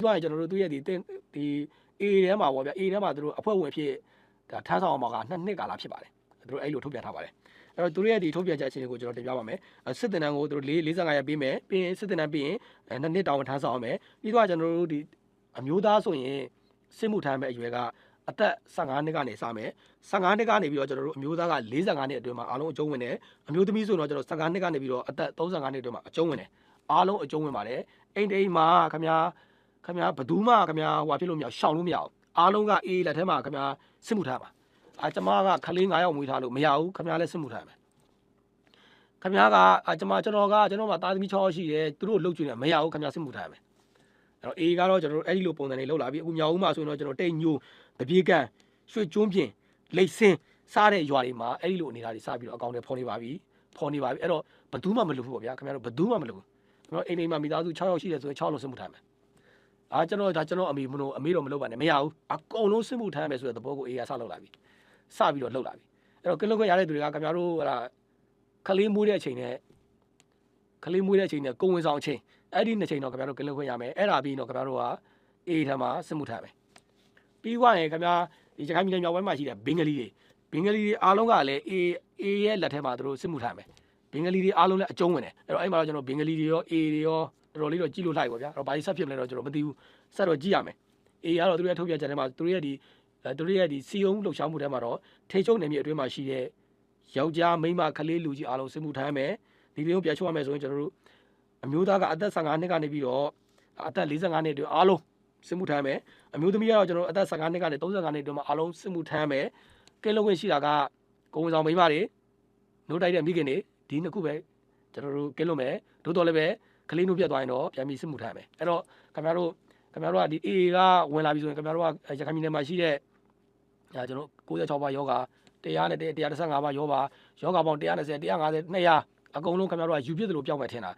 သူကကျွန်တော်တို့သူ့ရဲ့ဒီတင်ဒီ A ထဲမှာပေါ့ဗျာ A ထဲမှာသူတို့အဖွဲ့ဝင်ဖြစ်ဒါထမ်းဆောင်အောင်မှာကနှစ်နှစ်ကာလဖြစ်ပါတယ်သူတို့အဲ့လိုထုတ်ပြန်ထားပါတယ်အဲ့တော့သူတို့ရဲ့ဒီထုတ်ပြန်ချက်အခြေအနေကိုကျွန်တော်တင်ပြပါမယ်အဲစစ်တင်တန်းကိုသူတို့၄45ရက်ပေးမယ်ပြီးရင်စစ်တင်တန်းပြီးရင်အဲနှစ်နှစ်တောင်းထမ်းဆောင်အောင်မယ်ပြီးတော့ကျွန်တော်တို့ဒီအမျိုးသားဆိုရင်စစ်မှုထမ်းမဲ့အရွယ်ကအသက်15နှစ်ကနေစမယ်15နှစ်ကနေပြီးတော့ကျွန်တော်တို့အမျိုးသားက45နှစ်အတွင်းမှာအားလုံးအကျုံးဝင်တယ်အမျိုးသမီးဆိုတော့ကျွန်တော်15နှစ်ကနေပြီးတော့အသက်35နှစ်အတွင်းမှာအကျုံးဝင်တယ်အားလုံးအကျုံးဝင်ပါတယ်အိမ်တိမ်မှာခင်ဗျာ ခင်ဗျာဘယ်သူမှခင်ဗျာဟိုဖြစ်လို့မရရှောင်လို့မရအောင်အားလုံးကအေးလက်ထဲမှာခင်ဗျာစစ်မှုထမ်းပါအာကျမကခလေး9ယောက်မွေးထားလို့မရဘူးခင်ဗျာလည်းစစ်မှုထမ်းမယ်ခင်ဗျားကအာကျမကျွန်တော်ကကျွန်တော်မှတာသမီ6ယောက်ရှိတယ်သူတို့လှုပ်ကြည့်တယ်မရဘူးခင်ဗျာစစ်မှုထမ်းမယ်အဲ့တော့အေးကတော့ကျွန်တော်တို့အဲ့ဒီလိုပုံစံတွေလောက်လာပြီးအခုမြောက်ဦးမှာဆိုရင်တော့ကျွန်တော်တိတ်ညိုတပြေးကန်ရွှေကျွန်းပြင်လိတ်စင်းစားတဲ့ရွာတွေမှာအဲ့ဒီလိုအနေအထားတွေစပြီးတော့အကောင့်တွေဖော်နေပါပြီဖော်နေပါပြီအဲ့တော့ဘယ်သူမှမလုပ်ဘူးပေါ့ဗျာခင်ဗျားတို့ဘယ်သူမှမလုပ်ဘူးကျွန်တော်အိမ်အိမ်မှာမိသားစု6ယောက်ရှိတယ်ဆိုရင်6လုံးစစ်မှုထမ်းမယ် အာကျွန်တော်ဒါကျွန်တော်အမေမလို့အမေတော့မလုပ်ပါနဲ့မရဘူးအကုန်လုံးစစ်မှုထမ်းမယ်ဆိုတဲ့သဘောကိုအေးကစလောက်လာပြီစပြီးတော့လှုပ်လာပြီအဲ့တော့ကလုတ်ခွင့်ရတဲ့သူတွေကခင်ဗျားတို့ဟလာခလေးမွေးတဲ့အချိန်နဲ့ခလေးမွေးတဲ့အချိန်နဲ့ကိုဝင်ဆောင်အချိန်အဲ့ဒီနှစ်ချိန်တော့ခင်ဗျားတို့ကလုတ်ခွင့်ရမယ်အဲ့ဒါပြီးတော့ခင်ဗျားတို့ကအေးထမ်းမှာစစ်မှုထမ်းမယ်ပြီးွားရင်ခင်ဗျားဒီစကိုင်းပြည်နယ်မြောက်ပိုင်းမှာရှိတဲ့ဘင်္ဂလီတွေဘင်္ဂလီတွေအားလုံးကလည်းအေးအေးရဲ့လက်ထဲမှာသူတို့စစ်မှုထမ်းမယ် ဘင်္ဂလီတွေအားလုံးလည်းအကျုံးဝင်တယ်အဲ့တော့အဲ့မှာတော့ကျွန်တော်ဘင်္ဂလီတွေရောအေးတွေရောတော်တော်လေးတော့ကြည့်လို့လိုက်ပါဗျာအဲ့တော့ဘာကြီးဆက်ဖြစ်မလဲတော့ကျွန်တော်မသိဘူးဆက်တော့ကြည့်ရမယ်အေးကတော့သူတို့ရဲ့ထုတ်ပြန်ချက်ထဲမှာသူတို့ရဲ့ဒီအဲသူတို့ရဲ့ဒီစီယုံလှုပ်ရှားမှုထဲမှာတော့ထိချုံနေမြေအတွင်းမှာရှိတဲ့ယောက်ျားမိန်းမကလေးလူကြီးအားလုံးစစ်မှုထမ်းမယ်ဒီလိုမျိုးပြန်ချုပ်ရမယ်ဆိုရင်ကျွန်တော်တို့အမျိုးသားကအသက်15နှစ်ကနေပြီးတော့အသက်45နှစ်အတွင်းအားလုံးစစ်မှုထမ်းမယ်အမျိုးသမီးကတော့ကျွန်တော်တို့အသက်15နှစ်ကနေ35နှစ်အတွင်းမှာအားလုံးစစ်မှုထမ်းမယ်ကဲလုံးဝင်ရှိတာကကိုဝန်ဆောင်မိန်းမတွေ နိုးတိုက်တဲ့မိခင်တွေဒီနှစ်ခုပဲကျွန်တော်တို့ကဲလုံးမယ်တို့တော်လည်းပဲကလေးနှုတ်ပြတ်သွားရင်တော့ပြန်ပြီးစစ်မှုထမ်းမယ်အဲ့တော့ခင်ဗျားတို့ခင်ဗျားတို့ကဒီ AA ကဝင်လာပြီဆိုရင်ခင်ဗျားတို့ကရခိုင်ပြည်နယ်မှာရှိတဲ့အဲကျွန်တော်96ပါယောဂ100နဲ့135ပါယောပါယောဂပေါင်း120 150 200အကုန်လုံးခင်ဗျားတို့ကယူပြစ်တယ်လို့ပြောင်းမယ်ထင်တာ